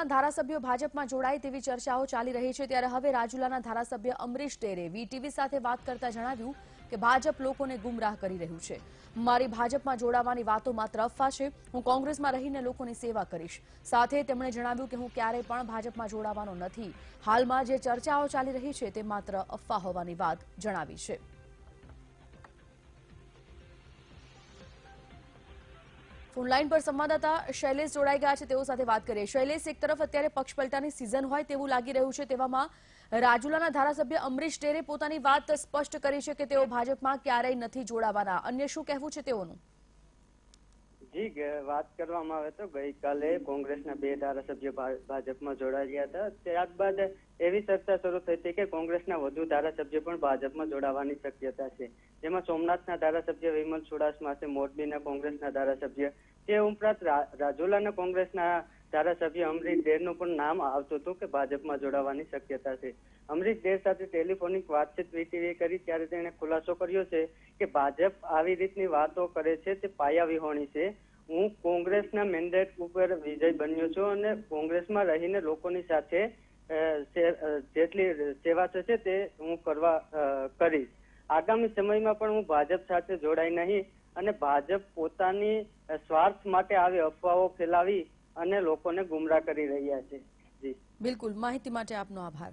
કોંગ્રેસના ધારાસભ્યો ભાજપમાં જોડાય તેવી ચર્ચાઓ ચાલી રહી છે. ત્યારે હવે રાજુલાના ધારાસભ્ય અમરીશ ડેરે વીટીવી સાથે વાત કરતા જણાવ્યું કે ભાજપ લોકોને ગુમરાહ કરી રહ્યું છે. મારી ભાજપમાં જોડાવાની વાતો માત્ર અફવા છે. હું કોંગ્રેસમાં રહીને લોકોની સેવા કરીશ. સાથે તેમણે જણાવ્યું કે હું ક્યારેય પણ ભાજપમાં જોડાવાનો નથી. હાલમાં જે ચર્ચાઓ ચાલી રહી છે તે માત્ર અફવા હોવાની વાત જણાવી છે. ફોનલાઈન પર સંવાદદાતા શૈલેષ જોડાઈ ગયા છે. તેઓ સાથે વાત કરીએ. શૈલેષ, એક તરફ અત્યારે પક્ષપલટાની સિઝન હોય તેવું લાગી રહ્યું છે. તેવામાં રાજુલાના ધારાસભ્ય અમરીશ ડેરે પોતાની વાત સ્પષ્ટ કરી છે કે તેઓ ભાજપમાં ક્યારેય નથી જોડાવાના. અન્ય શું કહેવું છે તેઓનું? જી વાત કરવામાં આવે તો ગઈકાલે કોંગ્રેસના બે ધારાસભ્યો ભાજપમાં ભાજપમાં ગયા હતા. ત્યારબાદ એવી ચર્ચા શરૂ થઈ હતી કે કોંગ્રેસના વધુ ધારાસભ્યો પણ ભાજપમાં જોડાવાની શક્યતા છે. જેમાં સોમનાથના ધારાસભ્ય વિમલ ચુડાસમા છે, મોરબીના કોંગ્રેસના ધારાસભ્ય તે ઉપરાંત રાજુલાના કોંગ્રેસના ધારાસભ્ય અમરીશ ડેરનું પણ નામ આવતું હતું કે ભાજપમાં જોડાવાની શક્યતા છે. અમરીશ ડેર સાથે ટેલિફોનિક વાતચીત વીટીવીએ કરી ત્યારે તેણે ખુલાસો કર્યો છે કે ભાજપ આવી રીતની વાતો કરે છે તે પાયા વિહોણી છે. હું કોંગ્રેસના મેન્ડેટ ઉપર વિજય બન્યો છું અને કોંગ્રેસમાં રહીને લોકોની સાથે જેટલી સેવા થશે તે હું કરવા કરીશ. આગામી સમયમાં પણ હું ભાજપ સાથે જોડાઈ નહીં અને ભાજપ પોતાની સ્વાર્થ માટે આવી અફવાઓ ફેલાવી અને લોકોને ગુમરાહ કરી રહ્યા છે. બિલકુલ. માહિતી માટે આપનો આભાર.